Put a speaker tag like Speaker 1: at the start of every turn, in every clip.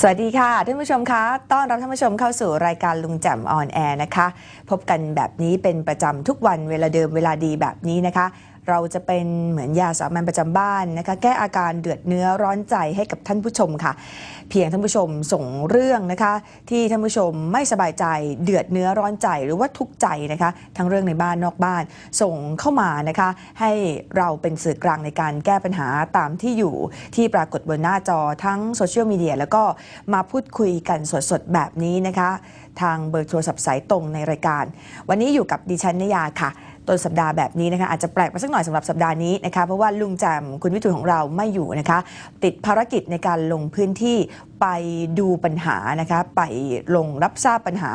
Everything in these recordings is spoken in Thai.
Speaker 1: สวัสดีค่ะ ท่านผู้ชมคะ ต้อนรับท่านผู้ชมเข้าสู่รายการลุงแจ่มออนแอร์นะคะ พบกันแบบนี้เป็นประจำทุกวันเวลาเดิมเวลาดีแบบนี้นะคะ เราจะเป็นเหมือนยาสามัญประจำบ้านนะคะแก้อาการเดือดเนื้อร้อนใจให้กับท่านผู้ชมค่ะ เพียงท่านผู้ชมส่งเรื่องนะคะ ที่ท่านผู้ชมไม่สบายใจเดือดเนื้อร้อนใจหรือว่าทุกข์ใจนะคะ ทั้งเรื่องในบ้านนอกบ้าน ส่งเข้ามานะคะ ให้เราเป็นสื่อกลางในการแก้ปัญหาตามที่อยู่ที่ปรากฏบนหน้าจอทั้งโซเชียลมีเดียแล้วก็มาพูดคุยกันสดๆแบบนี้นะคะ ทางเบอร์โทรศัพท์สายตรงในรายการ วันนี้อยู่กับดิฉันนยาค่ะ ต้นสัปดาห์แบบนี้นะคะอาจจะแปลกไปสักหน่อยสำหรับสัปดาห์นี้นะคะเพราะว่าลุงแจมคุณวิทูลของเราไม่อยู่นะคะติดภารกิจในการลงพื้นที่ไปดูปัญหานะคะไปลงรับทราบปัญหา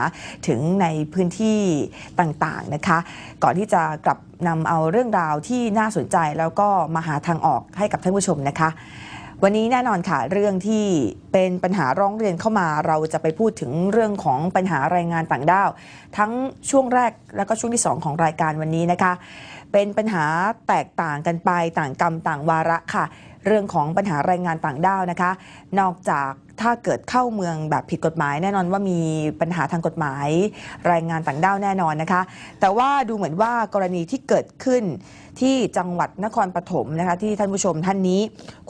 Speaker 1: ถึงในพื้นที่ต่างๆนะคะ ก่อนที่จะกลับนำเอาเรื่องราวที่น่าสนใจแล้วก็มาหาทางออกให้กับท่านผู้ชมนะคะ วันนี้แน่นอนค่ะ เรื่องที่เป็นปัญหาร้องเรียนเข้ามา เราจะไปพูดถึงเรื่องของปัญหาแรงงานต่างด้าว ทั้งช่วงแรกแล้วก็ช่วงที่ 2 ของรายการวันนี้นะคะ เป็นปัญหาแตกต่างกันไปต่างกรรมต่างวาระค่ะ เรื่องของปัญหาแรงงานต่างด้าวนะคะ นอกจากถ้าเกิดเข้าเมืองแบบผิดกฎหมายแน่นอนว่ามีปัญหาทางกฎหมายแรงงานต่างด้าวแน่นอนนะคะ แต่ว่าดูเหมือนว่ากรณีที่เกิดขึ้นที่จังหวัดนครปฐมนะคะที่ท่านผู้ชมท่านนี้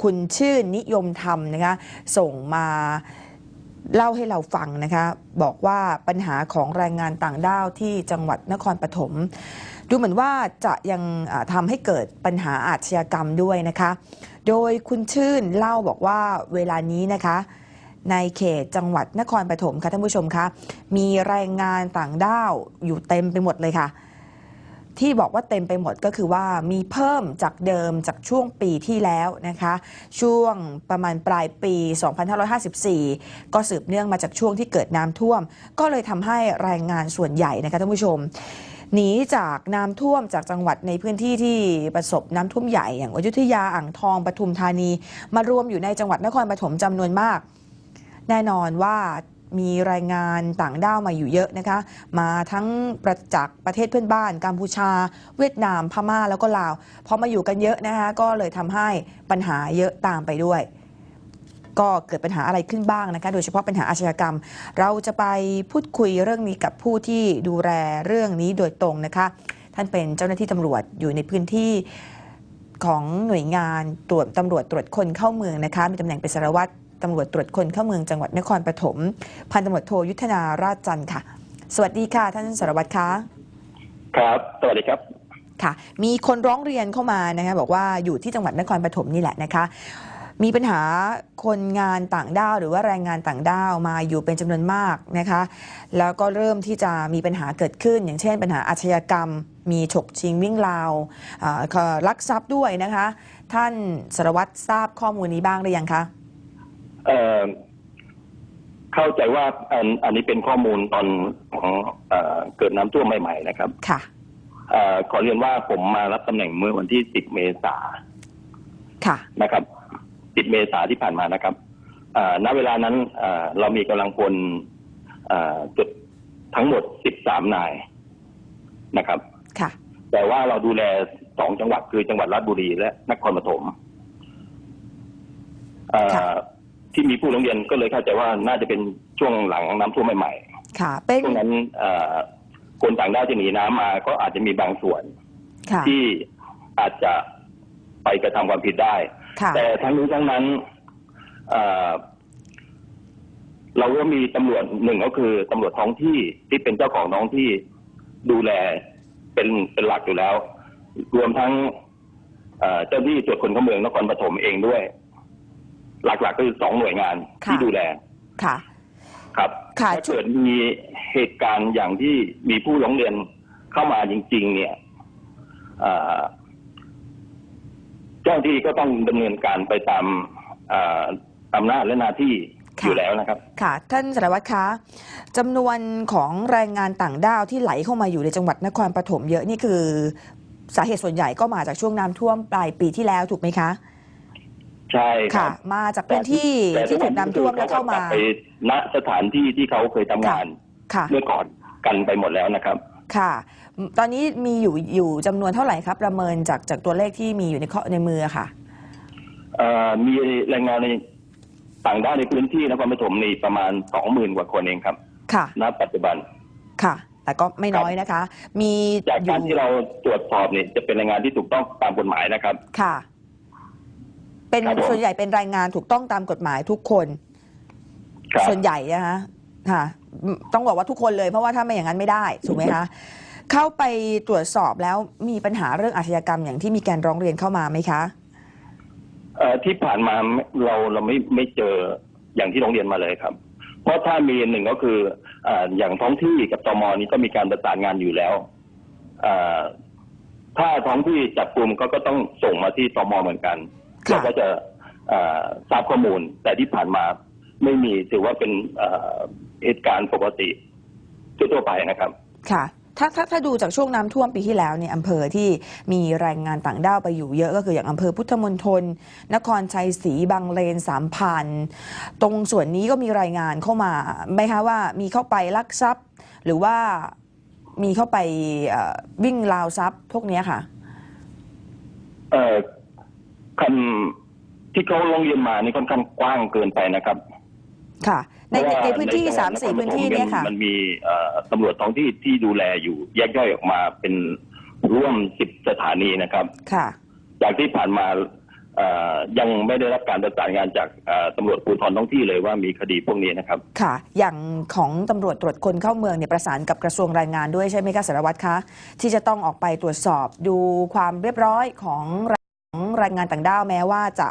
Speaker 1: คุณชื่นนิยมธรรมนะคะส่งมาเล่าให้เราฟังนะคะบอกว่าปัญหาของแรงงานต่างด้าวที่จังหวัดนครปฐมดูเหมือนว่าจะยังทำให้เกิดปัญหาอาชญากรรมด้วยนะคะ โดยคุณชื่นเล่าบอกว่าเวลานี้นะคะ ในเขตจังหวัดนครปฐมค่ะท่านผู้ชมคะมีแรงงานต่างด้าวอยู่เต็มไปหมดเลยค่ะ ที่บอกว่าเต็มไปหมดก็คือว่ามีเพิ่มจากเดิมจากช่วงปีที่แล้วนะคะ ช่วงประมาณปลายปี 2554 ก็สืบเนื่องมาจากช่วงที่เกิดน้ำท่วม ก็เลยทำให้แรงงานส่วนใหญ่นะคะท่านผู้ชม หนีจากน้ำท่วมจากจังหวัดในพื้นที่ที่ประสบน้ำท่วมใหญ่อย่างอยุธยาอ่างทองปทุมธานี มารวมอยู่ในจังหวัดนครปฐมจำนวนมาก แน่นอนว่ามีรายงานต่างด้าวมาอยู่เยอะนะคะ มาทั้งประจากประเทศเพื่อนบ้าน กัมพูชา เวียดนามพม่าแล้วก็ลาวพอมาอยู่กันเยอะนะคะก็เลยทำให้ปัญหาเยอะตามไปด้วย ก็เกิดปัญหาอะไรขึ้นบ้างนะคะ โดยเฉพาะปัญหาอาชญากรรม เราจะไปพูดคุยเรื่องนี้กับผู้ที่ดูแลเรื่องนี้โดยตรงนะคะ ท่านเป็นเจ้าหน้าที่ตำรวจอยู่ในพื้นที่ของหน่วยงานตรวจตำรวจตรวจคนเข้าเมืองนะคะ มีตำแหน่งเป็นสารวัตรตำรวจตรวจคนเข้าเมืองจังหวัดนครปฐมพันตำรวจโทยุทธนาราชจันทร์ค่ะ สวัสดีค่ะ ท่านสารวัตรคะ
Speaker 2: ครับ สวัสดีครับ
Speaker 1: ค่ะ มีคนร้องเรียนเข้ามานะคะบอกว่าอยู่ที่จังหวัดนครปฐมนี่แหละนะคะ มีปัญหาคนงานต่างด้าวหรือว่าแรงงานต่างด้าวมาอยู่เป็นจำนวนมากนะคะ แล้วก็เริ่มที่จะมีปัญหาเกิดขึ้น อย่างเช่น ปัญหาอาชญากรรม มีฉกชิงวิ่งราวอ่าก็ลักทรัพย์ด้วยนะคะ ท่านสารวัตรทราบข้อมูลนี้บ้างหรือยังคะ
Speaker 2: เอ่อเข้าใจว่าอันอันนี้เป็นข้อมูลตอนของเอ่อเกิดน้ำท่วมใหม่ ๆ นะครับ
Speaker 1: ค่ะ
Speaker 2: เอ่อขอเรียนว่าผมมารับตำแหน่งเมื่อวันที่ 10 เมษายน
Speaker 1: ค่ะ
Speaker 2: นะครับ 10 เมษายนที่ผ่านมานะครับเอ่อณเวลานั้นเอ่อเรามีกำลังพลเอ่อจุดทั้งหมด 13 นายนะครับ
Speaker 1: ค่ะ
Speaker 2: แต่ว่าเราดูแลสองจังหวัดคือจังหวัดราชบุรีและนครปฐมเอ่อ
Speaker 1: ค่ะ
Speaker 2: ที่มีผู้ร้องเรียนก็เลยเข้าใจว่าน่าจะเป็นช่วงหลังน้ำท่วมใหม่
Speaker 1: ค่ะเป็น
Speaker 2: ๆช่วงนั้นเอ่อคนต่างด้าวที่หนีน้ำมา ก็อาจจะมีบางส่วน
Speaker 1: ค่ะ
Speaker 2: ที่อาจจะไปกระทำความผิดได้
Speaker 1: ค่ะ
Speaker 2: แต่ทั้งนี้ทั้งนั้นเอ่อเราก็มีตำรวจหนึ่งก็คือตำรวจท้องที่ที่เป็นเจ้าของท้องที่ดูแลเป็นเป็นหลักอยู่แล้ว รวมทั้งเอ่อเจ้าหน้าที่ตรวจคนเข้าเมืองนครปฐมเองด้วย หลักๆก็คือสองหน่วยงานที่
Speaker 1: ค่ะ
Speaker 2: ดูแล
Speaker 1: ค่ะ
Speaker 2: ครับ
Speaker 1: ค่ะ
Speaker 2: ถ้าเกิดมีเหตุการณ์อย่างที่มีผู้ร้องเรียนเข้ามาจริง ๆ เนี่ย เอ่อเจ้าหน้าที่ก็ต้องดำเนินการไปตามเอ่ออำนาจและหน้าที่
Speaker 1: ค่ะ
Speaker 2: อยู่แล้วนะครับ
Speaker 1: ค่ะท่านสารวัตรคะจำนวนของแรงงานต่างด้าวที่ไหลเข้ามาอยู่ในจังหวัดนครปฐมเยอะนี่คือ สาเหตุส่วนใหญ่ก็มาจากช่วงน้ำท่วมปลายปีที่แล้วถูกไหมคะ
Speaker 2: ใช่ค
Speaker 1: ค่ะ
Speaker 2: รับ
Speaker 1: มาจากพื้นที่
Speaker 2: แต่
Speaker 1: ที่ถูกน้ำท่วมแล้วเข้ามา
Speaker 2: ขก็กลับไปณสถานที่ที่เขาเคยทำงาน
Speaker 1: ค่ะ
Speaker 2: เมื่อก่อนกันไปหมดแล้วนะครับ
Speaker 1: ค่ะ ตอนนี้มีอยู่อยู่จำนวนเท่าไหร่ครับ ประเมินจากจากตัวเลขที่มีอยู่ในข้อในมือค่ะ
Speaker 2: เอ่อมีแรงงานในต่างด้าวในพื้นที่นครปฐมนี่ประมาณสองหมื่นกว่าคนเองครับ
Speaker 1: ค่ะ
Speaker 2: ณปัจจุบัน
Speaker 1: ค่ะ แต่ก็ไม่น้อยนะคะ มี
Speaker 2: จาก
Speaker 1: อ
Speaker 2: การ
Speaker 1: ยู่
Speaker 2: ที่เราตรวจสอบเนี่ยจะเป็นรายงานที่ถูกต้องตามกฎหมายนะครับ
Speaker 1: ค่ะ เป็น
Speaker 2: ครับผม
Speaker 1: ส่วนใหญ่เป็นรายงานถูกต้องตามกฎหมายทุกคน
Speaker 2: ครับ
Speaker 1: ส่วนใหญ่นะคะค่ะอืมต้องบอกว่าทุกคนเลยเพราะว่าถ้าไม่อย่างนั้นไม่ได้ถูกไหมคะ เข้าไปตรวจสอบแล้วมีปัญหาเรื่องอาชญากรรมอย่างที่มีการร้องเรียนเข้ามาไหมคะ
Speaker 2: เอ่อที่ผ่านมาเราเราไม่ไม่เจออย่างที่โรงเรียนมาเลยครับ เพราะถ้ามีหนึ่งก็คือเอ่ออย่างท้องที่กับตมนี้ก็มีการประสานงานอยู่แล้วเอ่อถ้าท้องที่จับกลุ่มก็ก็ต้องส่งมาที่ตมเหมือนกัน
Speaker 1: ค่ะ
Speaker 2: เราก็จะเอ่อทราบข้อมูล แต่ที่ผ่านมาไม่มีถือว่าเป็นเอ่อเหตุการณ์ปกติทั่วๆไปนะครับ
Speaker 1: ค่ะ ถ้าถ้าถ้าดูจากช่วงน้ำท่วมปีที่แล้วเนี่ยอำเภอที่มีแรงงานต่างด้าวไปอยู่เยอะก็คืออย่างอำเภอพุทธมณฑลนครชัยศรีบางเลนสามพันตรงส่วนนี้ก็มีรายงานเข้ามาไหมคะว่ามีเข้าไปลักทรัพย์ หรือว่ามีเข้าไปเอ่อวิ่งราวทรัพย์พวกเนี้ยค่ะ
Speaker 2: เอ่อคำที่เขาลงเรียนมานี่ค่อนข้างกว้างเกินไปนะครับ
Speaker 1: ค่ะ ใน
Speaker 2: เพราะว่า
Speaker 1: ในพื้นที่
Speaker 2: จังหวัด
Speaker 1: สามสี่
Speaker 2: ครปฐ
Speaker 1: พื้นที่เนี่ยค่ะ
Speaker 2: มันมีเอ่อตำรวจท้องที่ที่ดูแลอยู่แยกย่อยออกมาเป็นร่วมสิบสถานีนะครับ
Speaker 1: ค่ะ
Speaker 2: จากที่ผ่านมาเอ่อยังไม่ได้รับการประสานงานจากเอ่อตำรวจภูธรท้องที่เลยว่ามีคดีพวกนี้นะครับ
Speaker 1: ค่ะ อย่างของตำรวจตรวจคนเข้าเมืองเนี่ยประสานกับกระทรวงแรงงานด้วยใช่ไหมคะสารวัตรคะ ที่จะต้องออกไปตรวจสอบดูความเรียบร้อยของของแรงงานต่างด้าวแม้ว่าจะ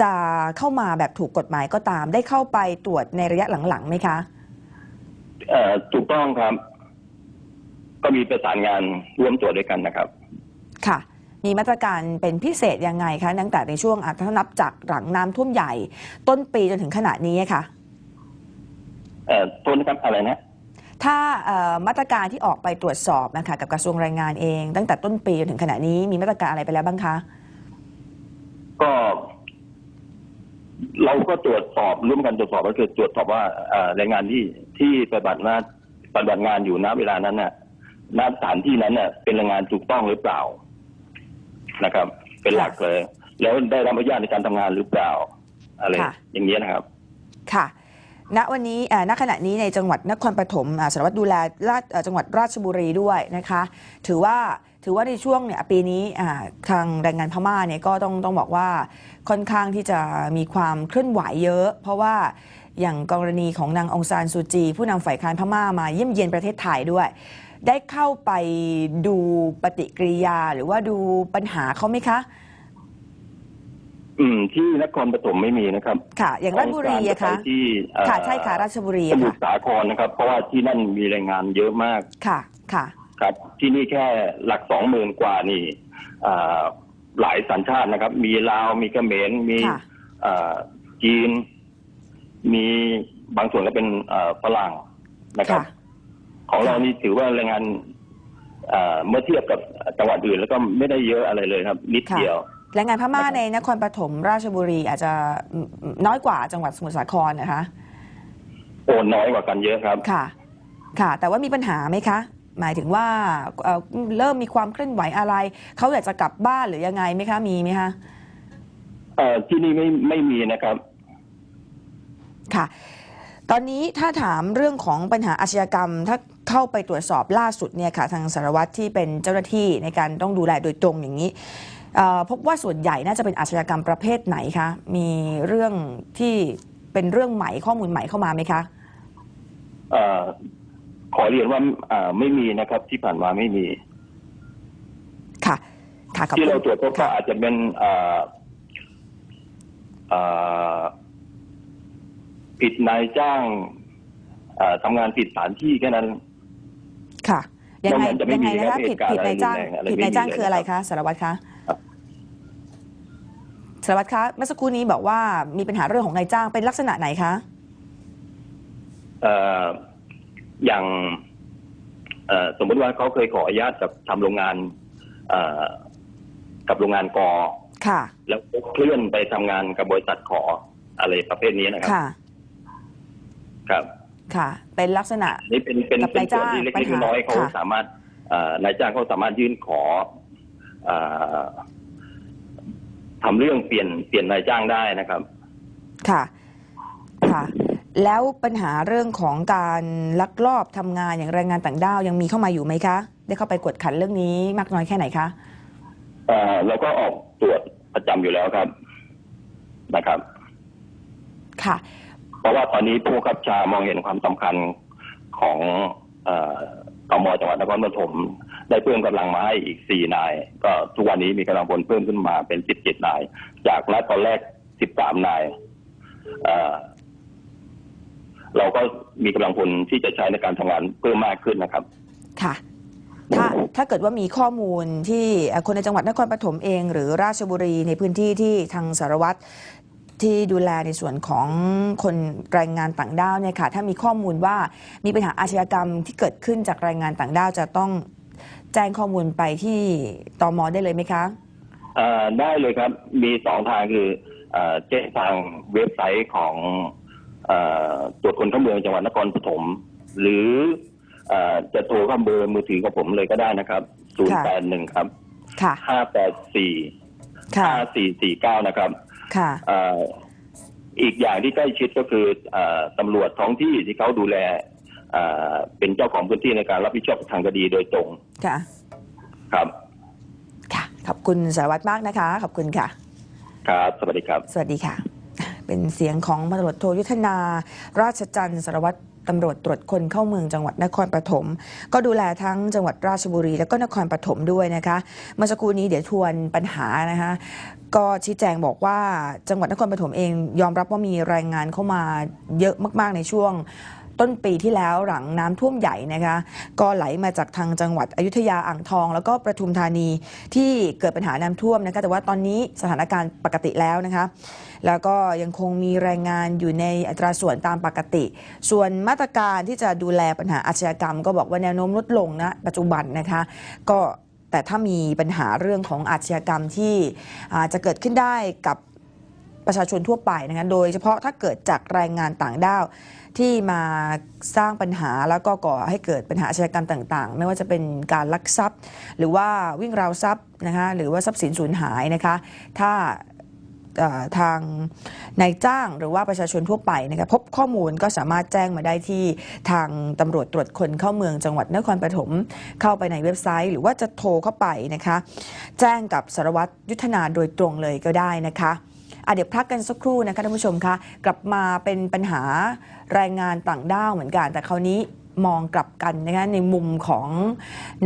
Speaker 1: จะเข้ามาแบบถูกกฎหมายก็ตาม ได้เข้าไปตรวจในระยะหลังๆไหมคะ
Speaker 2: เอ่อถูกต้องครับ ก็มีประสานงานร่วมตรวจด้วยกันนะครับ
Speaker 1: ค่ะ มีมาตรการเป็นพิเศษยังไงคะตั้งแต่ในช่วงอะถ้านับจากหลังน้ำท่วมใหญ่ ต้นปีจนถึงขณะนี้ค่ะ
Speaker 2: เอ่อโทษนะครับอะไรนะ
Speaker 1: ถ้าเอ่อมาตรการที่ออกไปตรวจสอบนะคะกับกระทรวงแรงงานเอง ตั้งแต่ต้นปีจนถึงขณะนี้มีมาตรการอะไรไปแล้วบ้างคะ
Speaker 2: ก็ เราก็ตรวจสอบร่วมกันตรวจสอบก็คือตรวจสอบว่าเอ่อแรงงานที่ที่ปฏิบัติหน้าปฏิบัติงานอยู่ณเวลานั้นน่ะณสถานที่นั้นน่ะเป็นแรงงานถูกต้องหรือเปล่านะครับ เป็นหลักเลย แล้วได้รับอนุญาตในการทำงานหรือเปล่า อะไร
Speaker 1: ค่ะ
Speaker 2: อย่างเงี้ยนะครับ
Speaker 1: ค่ะณวันนี้เอ่อณขณะนี้ในจังหวัดนครปฐมอ่าสารวัตรดูแลราชเอ่อจังหวัดราชบุรีด้วยนะคะ ถือว่า ถือว่าในช่วงเนี่ยปีนี้อ่าทางแรงงานพม่าเนี่ยก็ต้องต้องบอกว่าค่อนข้างที่จะมีความเคลื่อนไหวเยอะ เพราะว่าอย่างกรณีของนางองซานซูจี ผู้นำฝ่ายค้านพม่ามาเยี่ยมเยียนประเทศไทยด้วย ได้เข้าไปดูปฏิกิริยาหรือว่าดูปัญหาเขาไหมคะ
Speaker 2: อืม ที่นครปฐมไม่มีนะครับ
Speaker 1: ค่ะ อย่างราชบุรีอะคะ
Speaker 2: ของกาไปที่เอ่อ
Speaker 1: ค่ะใช่ค่ะราชบุรี
Speaker 2: ส
Speaker 1: อะ
Speaker 2: มุท
Speaker 1: ค่ะ
Speaker 2: รสาครนะครับ เพราะว่าที่นั่นมีแรงงานเยอะมาก
Speaker 1: ค่ะค่ะ
Speaker 2: ครับ ที่นี่แค่หลักสองหมื่นกว่านี่อ่าหลายสัญชาตินะครับ มีลาวมีเขมรมี
Speaker 1: ค่ะ
Speaker 2: อ่าจีน มีบางส่วนก็เป็นอ่าฝรั่งนะครับ
Speaker 1: ค่ะ
Speaker 2: ของเรานี่ถือว่าแรงงานอ่าเมื่อเทียบกับจังหวัดอื่น แล้วก็ไม่ได้เยอะอะไรเลยครับ นิด
Speaker 1: ค่ะ
Speaker 2: เดียว
Speaker 1: แรงงานพม่า
Speaker 2: นะครับ
Speaker 1: ในนครปฐมราชบุรีอาจจะน้อยกว่าจังหวัดสมุทรสาครนะคะ
Speaker 2: โอนน้อยกว่ากันเยอะครับ
Speaker 1: ค่ะ ค่ะ แต่ว่ามีปัญหาไหมคะ หมายถึงว่าเอ่อเริ่มมีความเคลื่อนไหวอะไร เขาอยากจะกลับบ้านหรือยังไงไหมคะ มีไหมคะ
Speaker 2: เอ่อที่นี่ไม่ไม่มีนะครับ
Speaker 1: ค่ะ ตอนนี้ถ้าถามเรื่องของปัญหาอาชญากรรม ถ้าเข้าไปตรวจสอบล่าสุดเนี่ยค่ะ ทางสารวัตรที่เป็นเจ้าหน้าที่ในการต้องดูแลโดยตรงอย่างนี้เอ่อพบว่าส่วนใหญ่น่าจะเป็นอาชญากรรมประเภทไหนคะ มีเรื่องที่เป็นเรื่องใหม่ข้อมูลใหม่เข้ามาไหมคะ
Speaker 2: เอ่อ ขอเรียนว่าอ่าไม่มีนะครับ ที่ผ่านมาไม่มี
Speaker 1: ค่ะค่ะขอบ
Speaker 2: ที่
Speaker 1: คุณ
Speaker 2: เราตรวจพบก็
Speaker 1: ค่ะ
Speaker 2: อาจจะเป็นอ่าอ่าผิดนายจ้างอ่าทำงานผิดสถานที่แค่นั้น
Speaker 1: ค่ะยังไง
Speaker 2: มันจะไม่
Speaker 1: ยังไง
Speaker 2: มี
Speaker 1: นะคะ
Speaker 2: เห
Speaker 1: ผิด
Speaker 2: ตุการณ์
Speaker 1: ผิดนายจ้าง
Speaker 2: อะไรรุนแรงอะไร
Speaker 1: ผิดนายจ้าง
Speaker 2: ไม่มีเลย
Speaker 1: คืออะไร
Speaker 2: ครั
Speaker 1: คะ
Speaker 2: บ
Speaker 1: สารวัตรคะ
Speaker 2: ครับ
Speaker 1: สารวัตรคะเมื่อสักครู่นี้บอกว่ามีปัญหาเรื่องของนายจ้างเป็นลักษณะไหนคะ
Speaker 2: เอ่ออย่างเอ่อสมมติว่าเขาเคยขออนุญาตกับทำโรงงานเอ่อกับโรงงานกอ
Speaker 1: ค่ะ
Speaker 2: แล้วเคลื่อนไปทำงานกับบริษัทขออะไรประเภทนี้นะครับ
Speaker 1: ค่ะ
Speaker 2: ครับ
Speaker 1: ค่ะ เป็นลักษณะ
Speaker 2: นี่เป็นเป็น
Speaker 1: กับ
Speaker 2: เป็น
Speaker 1: นาย
Speaker 2: ส่วน
Speaker 1: จ้าง
Speaker 2: ที่เล็
Speaker 1: ปัญ
Speaker 2: ก
Speaker 1: หา
Speaker 2: ๆน้อยๆเขา
Speaker 1: ค่ะ
Speaker 2: สามารถเอ่อนายจ้างเขาสามารถยื่นขอเอ่อทำเรื่องเปลี่ยนเปลี่ยนนายจ้างได้นะครับ
Speaker 1: ค่ะ ค่ะ แล้วปัญหาเรื่องของการลักลอบทำงานอย่างแรงงานต่างด้าวยังมีเข้ามาอยู่ไหมคะ ได้เข้าไปกวดขันเรื่องนี้มากน้อยแค่ไหนคะ
Speaker 2: เอ่อเราก็ออกตรวจประจำอยู่แล้วครับนะครับ
Speaker 1: ค่ะ
Speaker 2: เพราะว่าตอนนี้ผู้บังคับชามองเห็นความสำคัญของเอ่อตมจังหวัดนครปฐมได้เพิ่มกำลังมาให้อีกสี่นาย ก็ทุกวันนี้มีกำลังพลเพิ่มขึ้นมาเป็นสิบเจ็ดนาย จากนัดตอนแรกสิบสามนายเอ่อ เราก็มีกำลังพลที่จะใช้ในการทำงานเพิ่มมากขึ้นนะครับ
Speaker 1: ค่ะ ถ้าถ้าเกิดว่ามีข้อมูลที่เอ่อคนในจังหวัดนครปฐมเอง หรือราชบุรีในพื้นที่ที่ทางสารวัตรที่ดูแลในส่วนของคนแรงงานต่างด้าวเนี่ยค่ะ ถ้ามีข้อมูลว่ามีปัญหาอาชญากรรมที่เกิดขึ้นจากแรงงานต่างด้าวจะต้องแจ้งข้อมูลไปที่ตมได้เลยไหมคะ
Speaker 2: เอ่อได้เลยครับ มีสองทางคือเอ่อแจ้งทางเว็บไซต์ของเอ่อ ตรวจคนเข้าเมืองจังหวัดนครปฐมหรือเอ่อจะโทรเข้าเบอร์มือถือของผมเลยก็ได้นะครับ
Speaker 1: ค่ะ
Speaker 2: 081 ครับ
Speaker 1: ค่ะ
Speaker 2: 584
Speaker 1: ค่ะ
Speaker 2: 5449 นะครับ
Speaker 1: ค่ะ
Speaker 2: เอ่ออีกอย่างที่ใกล้ชิดก็คือเอ่อตำรวจท้องที่ที่เขาดูแลเอ่อเป็นเจ้าของพื้นที่ในการรับผิดชอบทางคดีโดยตรง
Speaker 1: ค่ะ
Speaker 2: ครับ
Speaker 1: ค่ะ ขอบคุณสารวัตรมากนะคะ ขอบคุณค่ะ
Speaker 2: ครับ สวัสดีครับ
Speaker 1: สวัสดีค่ะ เป็นเสียงของพันตำรวจโทยุทธนา ราชจันทร์สารวัตรตำรวจตรวจคนเข้าเมืองจังหวัดนครปฐมก็ดูแลทั้งจังหวัดราชบุรี แล้วก็นครปฐมด้วยนะคะ เมื่อสักครู่นี้เดี๋ยวทวนปัญหานะคะก็ชี้แจงบอกว่าจังหวัดนครปฐมเองยอมรับว่ามีแรงงานเข้ามาเยอะมาก ๆ ในช่วงต้นปีที่แล้วหลังน้ำท่วมใหญ่นะคะก็ไหลมาจากทางจังหวัดอยุธยาอ่างทอง แล้วก็ประทุมธานีที่เกิดปัญหาน้ำท่วมนะคะแต่ว่าตอนนี้สถานการณ์ปกติแล้วนะคะ แล้วก็ยังคงมีแรงงานอยู่ในอัตราส่วนตามปกติ ส่วนมาตรการที่จะดูแลปัญหาอาชญากรรม ก็บอกว่าแนวโน้มลดลงนะปัจจุบันนะคะก็แต่ถ้ามีปัญหาเรื่องของอาชญากรรมที่จะเกิดขึ้นได้กับประชาชนทั่วไปนะคะโดยเฉพาะถ้าเกิดจากแรงงานต่างด้าวที่มาสร้างปัญหาแล้วก็ก่อให้เกิดปัญหาอาชญากรรมต่างๆ ไม่ว่าจะเป็นการลักทรัพย์ หรือว่าวิ่งราวทรัพย์นะคะหรือว่าทรัพย์สินสูญหายนะคะ ถ้า ทางนายจ้างหรือว่าประชาชนทั่วไปนะคะพบข้อมูลก็สามารถแจ้งมาได้ที่ทางตำรวจตรวจคนเข้าเมืองจังหวัดนครปฐมเข้าไปในเว็บไซต์ หรือว่าจะโทรเข้าไปนะคะ แจ้งกับสารวัตรยุทธนาโดยตรงเลยก็ได้นะคะะเดี๋ยวพักกันสักครู่นะคะท่านผู้ชมคะกลับมาเป็นปัญหาแรงงานต่างด้าวเหมือนกัน แต่คราวนี้มองกลับกันนะคะในมุมของ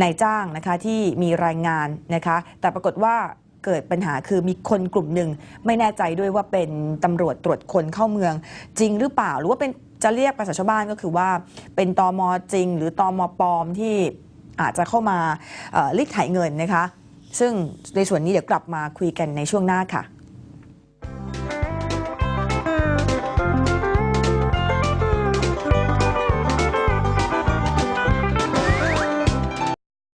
Speaker 1: นายจ้างนะคะที่มีรายงานนะคะ แต่ปรากฏว่า เกิดปัญหาคือมีคนกลุ่มหนึ่งไม่แน่ใจด้วยว่าเป็นตำรวจตรวจคนเข้าเมือง จริงหรือเปล่า หรือว่าเป็นจะเรียกภาษาชาวบ้านก็คือว่า เป็นตอมจริง หรือตอมปลอมที่อาจจะเข้ามาเอ่อรีดไถเงินนะคะ ซึ่งในส่วนนี้เดี๋ยวกลับมาคุยกันในช่วงหน้าค่ะ